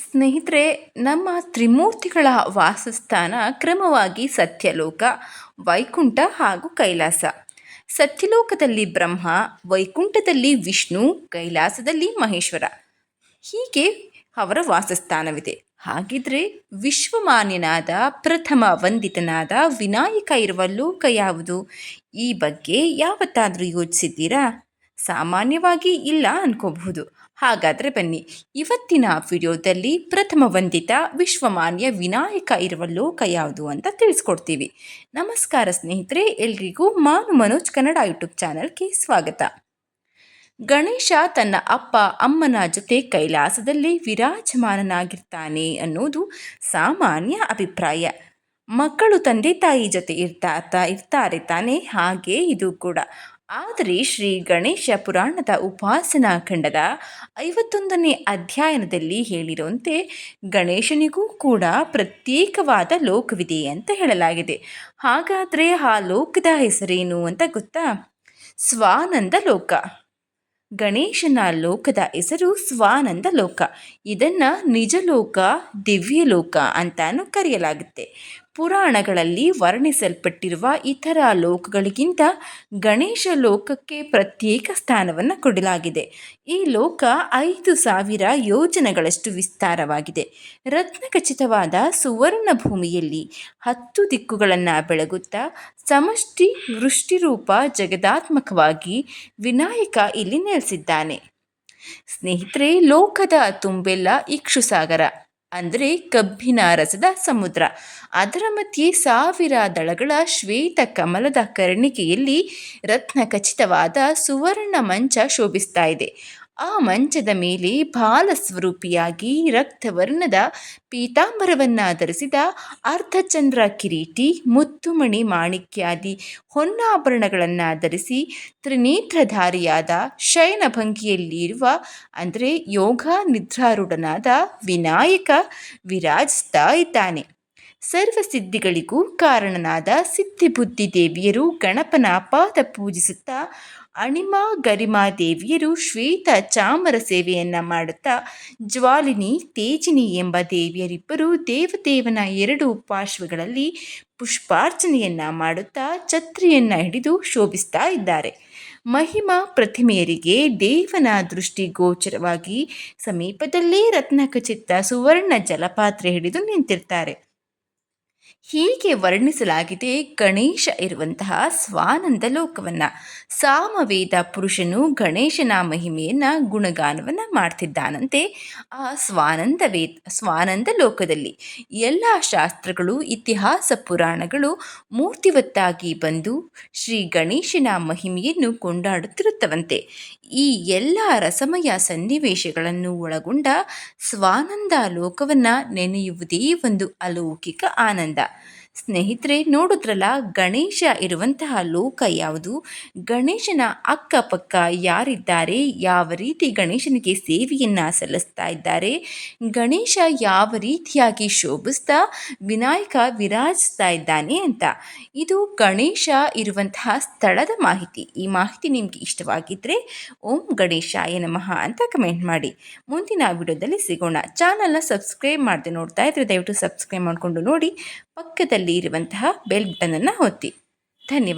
ಸ್ನೇಹಿತರೆ, ನಮ್ಮ ತ್ರಿಮೂರ್ತಿಗಳ ವಾಸಸ್ಥಾನ ಕ್ರಮವಾಗಿ ಸತ್ಯಲೋಕ, ವೈಕುಂಠ ಹಾಗೂ ಕೈಲಾಸ. ಸತ್ಯಲೋಕದಲ್ಲಿ ಬ್ರಹ್ಮ, ವೈಕುಂಠದಲ್ಲಿ ವಿಷ್ಣು, ಕೈಲಾಸದಲ್ಲಿ ಮಹೇಶ್ವರ. ಹೀಗೆ ಅವರ ವಾಸಸ್ಥಾನವಿದೆ. ಹಾಗಿದ್ರೆ ವಿಶ್ವಮಾನ್ಯನಾದ, ಪ್ರಥಮ ವಂದಿತನಾದ, ವಿನಾಯಕ ಇರುವ ಲೋಕ ಯಾವುದು? ಈ ಬಗ್ಗೆ ಯಾವತ್ತಾದರೂ ಯೋಚಿಸಿದ್ದೀರಾ? ಸಾಮಾನ್ಯವಾಗಿ ಇಲ್ಲ ಅನ್ಕೋಬಹುದು. ಹಾಗಾದರೆ ಬನ್ನಿ. ಇವತ್ತಿನ ವಿಡಿಯೋದಲ್ಲಿ ಪ್ರಥಮ ವಂದಿತ ವಿಶ್ವಮಾನ್ಯ ವಿನಾಯಕ ಇರುವ ಲೋಕ ಯಾವುದು ಅಂತ ತಿಳಿಸ್ಕೊಡ್ತೀವಿ. ನಮಸ್ಕಾರ ಸ್ನೇಹಿತರೆ, ಎಲ್ರಿಗೂ ಮಾನು ಮನೋಜ್ ಕನ್ನಡ ಯೂಟ್ಯೂಬ್ ಚಾನಲ್ಗೆ ಸ್ವಾಗತ. ಗಣೇಶ ತನ್ನ ಅಪ್ಪ ಅಮ್ಮನ ಜೊತೆ ಕೈಲಾಸದಲ್ಲಿ ವಿರಾಜಮಾನನಾಗಿರ್ತಾನೆ ಅನ್ನೋದು ಸಾಮಾನ್ಯ ಅಭಿಪ್ರಾಯ. ಮಕ್ಕಳು ತಂದೆ ತಾಯಿ ಜೊತೆ ಇರ್ತಾ ಇರ್ತಾರೆ ತಾನೆ, ಹಾಗೆ ಇದು ಕೂಡ. ಆದರೆ ಶ್ರೀ ಗಣೇಶ ಪುರಾಣದ ಉಪಾಸನಾ ಖಂಡದ ಐವತ್ತೊಂದನೇ ಅಧ್ಯಯನದಲ್ಲಿ ಹೇಳಿರುವಂತೆ ಗಣೇಶನಿಗೂ ಕೂಡ ಪ್ರತ್ಯೇಕವಾದ ಲೋಕವಿದೆ ಅಂತ ಹೇಳಲಾಗಿದೆ. ಹಾಗಾದರೆ ಆ ಲೋಕದ ಹೆಸರೇನು ಅಂತ ಗೊತ್ತಾ? ಸ್ವಾನಂದ ಲೋಕ. ಗಣೇಶನ ಲೋಕದ ಹೆಸರು ಸ್ವಾನಂದ ಲೋಕ. ಇದನ್ನು ನಿಜಲೋಕ, ದಿವ್ಯಲೋಕ ಅಂತಾನು ಕರೆಯಲಾಗುತ್ತೆ. ಪುರಾಣಗಳಲ್ಲಿ ವರ್ಣಿಸಲ್ಪಟ್ಟಿರುವ ಇತರ ಲೋಕಗಳಿಗಿಂತ ಗಣೇಶ ಲೋಕಕ್ಕೆ ಪ್ರತ್ಯೇಕ ಸ್ಥಾನವನ್ನು ಕೊಡಲಾಗಿದೆ. ಈ ಲೋಕ ಐದು ಸಾವಿರ ಯೋಜನೆಗಳಷ್ಟು ವಿಸ್ತಾರವಾಗಿದೆ. ರತ್ನಖಚಿತವಾದ ಸುವರ್ಣ ಭೂಮಿಯಲ್ಲಿ ಹತ್ತು ದಿಕ್ಕುಗಳನ್ನು ಬೆಳಗುತ್ತಾ ಸಮಷ್ಟಿ ವೃಷ್ಟಿರೂಪ ಜಗದಾತ್ಮಕವಾಗಿ ವಿನಾಯಕ ಇಲ್ಲಿ ನೆಲೆಸಿದ್ದಾನೆ. ಸ್ನೇಹಿತರೆ, ಲೋಕದ ತುಂಬೆಲ್ಲ ಇಕ್ಷುಸಾಗರ. ಅಂದರೆ ಕಬ್ಬಿನ ರಸದ ಸಮುದ್ರ. ಅದರ ಮಧ್ಯೆ ಸಾವಿರ ದಳಗಳ ಶ್ವೇತ ಕಮಲದ ಕರ್ಣಿಕೆಯಲ್ಲಿ ರತ್ನ ಖಚಿತವಾದ ಸುವರ್ಣ ಮಂಚ ಶೋಭಿಸ್ತಾ ಇದೆ. ಆ ಮಂಚದ ಮೇಲೆ ಬಾಲಸ್ವರೂಪಿಯಾಗಿ ರಕ್ತವರ್ಣದ ಪೀತಾಂಬರವನ್ನು ಧರಿಸಿದ ಅರ್ಧಚಂದ್ರ ಕಿರೀಟಿ, ಮುತ್ತುಮಣಿ ಮಾಣಿಕ್ಯಾದಿ ಹೊನ್ನಾಭರಣಗಳನ್ನು ಧರಿಸಿ ತ್ರಿನೇತ್ರಧಾರಿಯಾದ ಶಯನಭಂಗಿಯಲ್ಲಿರುವ ಅಂದರೆ ಯೋಗ ನಿದ್ರಾರೂಢನಾದ ವಿನಾಯಕ ವಿರಾಜಿಸ್ತಾ ಇದ್ದಾನೆ. ಸರ್ವಸಿದ್ಧಿಗಳಿಗೂ ಕಾರಣನಾದ ಸಿದ್ಧಿಬುದ್ಧಿ ದೇವಿಯರು ಗಣಪನ ಪಾದ ಪೂಜಿಸುತ್ತಾ ಅಣಿಮಾ ಗರಿಮಾ ದೇವಿಯರು ಶ್ವೇತ ಚಾಮರ ಸೇವೆಯನ್ನು ಮಾಡುತ್ತಾ, ಜ್ವಾಲಿನಿ ತೇಜಿನಿ ಎಂಬ ದೇವಿಯರಿಬ್ಬರು ದೇವದೇವನ ಎರಡು ಪಾರ್ಶ್ವಗಳಲ್ಲಿ ಪುಷ್ಪಾರ್ಚನೆಯನ್ನು ಮಾಡುತ್ತಾ, ಛತ್ರಿಯನ್ನು ಹಿಡಿದು ಶೋಭಿಸ್ತಾ ಇದ್ದಾರೆ. ಮಹಿಮಾ ಪ್ರತಿಮೆಯರಿಗೆ ದೇವನ ದೃಷ್ಟಿ ಗೋಚರವಾಗಿ ಸಮೀಪದಲ್ಲೇ ರತ್ನಕಚಿತ್ತ ಸುವರ್ಣ ಜಲಪಾತ್ರೆ ಹಿಡಿದು ನಿಂತಿರ್ತಾರೆ. ಹೀಗೆ ವರ್ಣಿಸಲಾಗಿದೆ ಗಣೇಶ ಇರುವಂತಹ ಸ್ವಾನಂದ ಲೋಕವನ್ನು. ಸಾಮವೇದ ಪುರುಷನು ಗಣೇಶನ ಮಹಿಮೆಯನ್ನು, ಗುಣಗಾನವನ್ನು ಮಾಡ್ತಿದ್ದಾನಂತೆ ಆ ಸ್ವಾನಂದ ವೇದ ಸ್ವಾನಂದ ಲೋಕದಲ್ಲಿ. ಎಲ್ಲ ಶಾಸ್ತ್ರಗಳು, ಇತಿಹಾಸ ಪುರಾಣಗಳು ಮೂರ್ತಿವತ್ತಾಗಿ ಬಂದು ಶ್ರೀ ಗಣೇಶನ ಮಹಿಮೆಯನ್ನು ಕೊಂಡಾಡುತ್ತಿರುತ್ತವಂತೆ. ಈ ಎಲ್ಲ ರಸಮಯ ಸನ್ನಿವೇಶಗಳನ್ನು ಒಳಗೊಂಡ ಸ್ವಾನಂದ ಲೋಕವನ್ನು ನೆನೆಯುವುದೇ ಒಂದು ಅಲೌಕಿಕ ಆನಂದ. ಸ್ನೇಹಿತರೆ, ನೋಡಿದ್ರಲ್ಲ, ಗಣೇಶ ಇರುವಂತಹ ಲೋಕ ಯಾವುದು? ಗಣೇಶನ ಅಕ್ಕಪಕ್ಕ ಯಾರಿದ್ದಾರೆ? ಯಾವ ರೀತಿ ಗಣೇಶನಿಗೆ ಸೇವೆಯನ್ನು ಸಲ್ಲಿಸ್ತಾ ಇದ್ದಾರೆ? ಗಣೇಶ ಯಾವ ರೀತಿಯಾಗಿ ಶೋಭಿಸ್ತಾ, ವಿನಾಯಕ ವಿರಾಜಿಸ್ತಾ ಇದ್ದಾನೆ ಅಂತ. ಇದು ಗಣೇಶ ಇರುವಂತಹ ಸ್ಥಳದ ಮಾಹಿತಿ. ಈ ಮಾಹಿತಿ ನಿಮಗೆ ಇಷ್ಟವಾಗಿದ್ದರೆ ಓಂ ಗಣೇಶಾಯ ನಮಃ ಅಂತ ಕಮೆಂಟ್ ಮಾಡಿ. ಮುಂದಿನ ವಿಡಿಯೋದಲ್ಲಿ ಸಿಗೋಣ. ಚಾನಲ್ನ ಸಬ್ಸ್ಕ್ರೈಬ್ ಮಾಡದೆ ನೋಡ್ತಾ ಇದ್ರೆ ದಯವಿಟ್ಟು ಸಬ್ಸ್ಕ್ರೈಬ್ ಮಾಡಿಕೊಂಡು ನೋಡಿ. ಪಕ್ಕದಲ್ಲಿ ಇರುವಂತಹ ಬೆಲ್ ಬಟನನ್ನು ಒತ್ತಿ. ಧನ್ಯವಾದ.